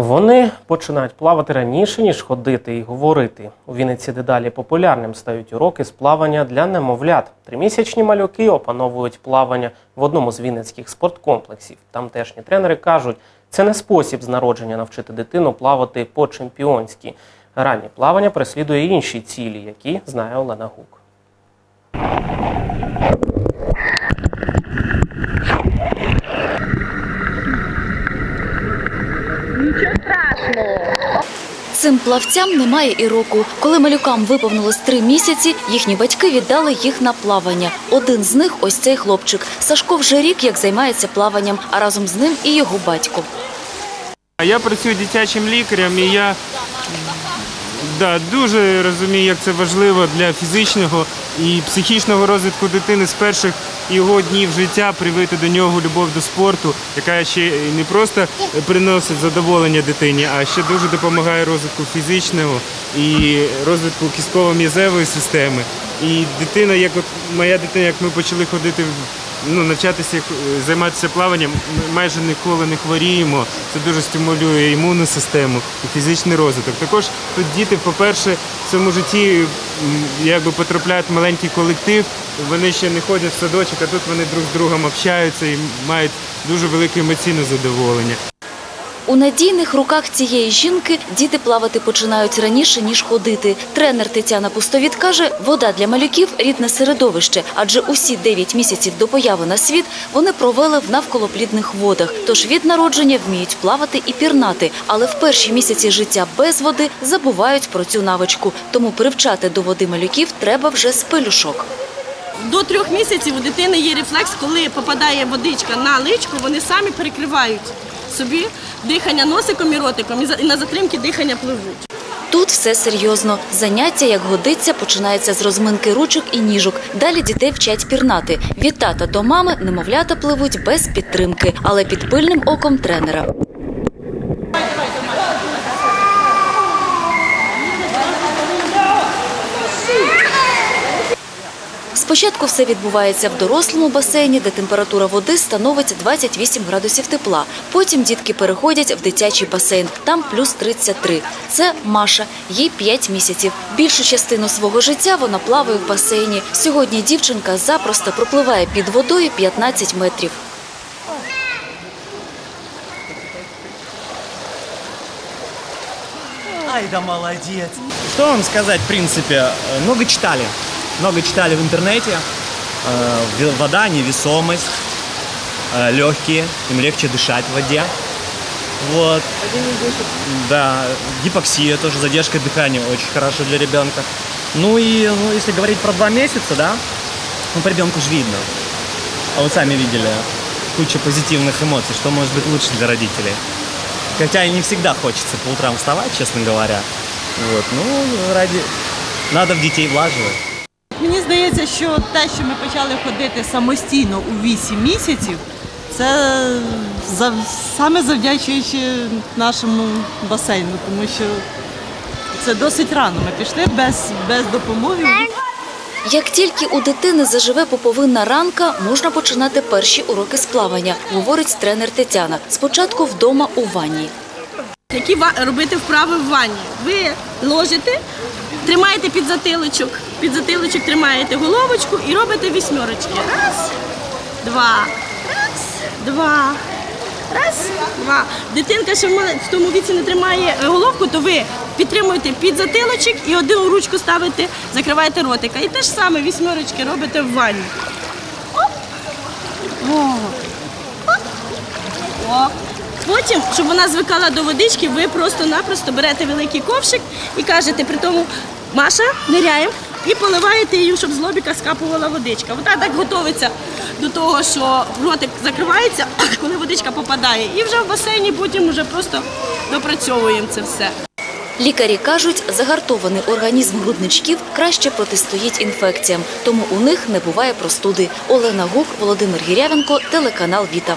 Вони починають плавати раніше, ніж ходити і говорити. У Вінниці дедалі популярним стають уроки з плавання для немовлят. Тримісячні малюки опановують плавання в одному з вінницьких спорткомплексів. Тамтешні тренери кажуть, це не спосіб з народження навчити дитину плавати по-чемпіонськи. Раннє плавання переслідує інші цілі, які знає Олена Гук. Цим плавцям немає і року. Коли малюкам виповнилось три місяці, їхні батьки віддали їх на плавання. Один з них ось цей хлопчик. Сашко вже рік як займається плаванням, а разом з ним і його батько. Я працюю дитячим лікарем і я дуже розумію, як це важливо для фізичного і психічного розвитку дитини з перших його днів життя привити до нього любов до спорту, яка ще не просто приносить задоволення дитині, а ще дуже допомагає розвитку фізичного і розвитку кістково-м'язевої системи. І дитина, як от моя дитина, як ми почали ходити ну, навчатися е, займатися плаванням, ми майже ніколи не хворіємо. Це дуже стимулює імунну систему і фізичний розвиток. Також тут діти, по-перше, в цьому житті якби потрапляють в маленький колектив. Вони ще не ходять в садочок, а тут вони друг з другом общаються і мають дуже велике емоційне задоволення. У надійних руках цієї жінки діти плавати починають раніше, ніж ходити. Тренер Тетяна Пустовіт каже, вода для малюків – рідне середовище, адже усі 9 місяців до появи на світ вони провели в навколоплідних водах. Тож від народження вміють плавати і пірнати, але в перші місяці життя без води забувають про цю навичку. Тому привчати до води малюків треба вже з пелюшок. До трьох місяців у дитини є рефлекс, коли попадає водичка на личку, вони самі перекривають собі дихання носиком і ротиком, і на затримки дихання пливуть. Тут все серйозно. Заняття, як годиться, починається з розминки ручок і ніжок. Далі дітей вчать пірнати. Від тата до мами немовлята пливуть без підтримки, але під пильним оком тренера. Спочатку все відбувається в дорослому басейні, де температура води становить 28 градусів тепла. Потім дітки переходять в дитячий басейн. Там плюс 33. Це Маша, їй 5 місяців. Більшу частину свого життя вона плаває в басейні. Сьогодні дівчинка запросто пропливає під водою 15 метрів. Ай да молодец. Что вам сказать, в принципе, э, много читали. Много читали в интернете. Э, Вода, невесомость, э, легкие, им легче дышать в воде. Вот. Да, гипоксия, тоже задержка дыхания очень хорошо для ребенка. Ну и ну, если говорить про два месяца, да, ну по ребенку же видно. А вы сами видели куча позитивных эмоций, что может быть лучше для родителей. Хотя и не всегда хочется по утрам вставать, честно говоря. Вот, ну, ради... Надо в детей влаживать. Мені здається, що те, що ми почали ходити самостійно у 8 місяців, це за, саме завдячуючи нашому басейну, тому що це досить рано. Ми пішли без, без допомоги. Як тільки у дитини заживе поповинна ранка, можна починати перші уроки з плавання, говорить тренер Тетяна. Спочатку вдома у ванні. Які ва- робити вправи в ванні? Ви ложите, тримаєте під затилочок, під затилочок тримаєте головочку і робите вісьмерочки. Раз, два, раз, два. Раз, два. Дитинка, в мали- в тому віці не тримає е, головку, то ви підтримуєте під затилочок і одну ручку ставите, закриваєте ротика. І те ж саме вісьмерочки робите в ванні. Оп. О. О. Потім, щоб вона звикала до водички, ви просто-напросто берете великий ковшик і кажете при тому, Маша, ниряємо, і поливаєте її, щоб з лобіка скапувала водичка. Вона так готується до того, що ротик закривається, коли водичка попадає. І вже в басейні потім вже просто допрацьовуємо це все. Лікарі кажуть, загартований організм грудничків краще протистоїть інфекціям, тому у них не буває простуди. Олена Гук, Володимир Гірявенко, телеканал Віта.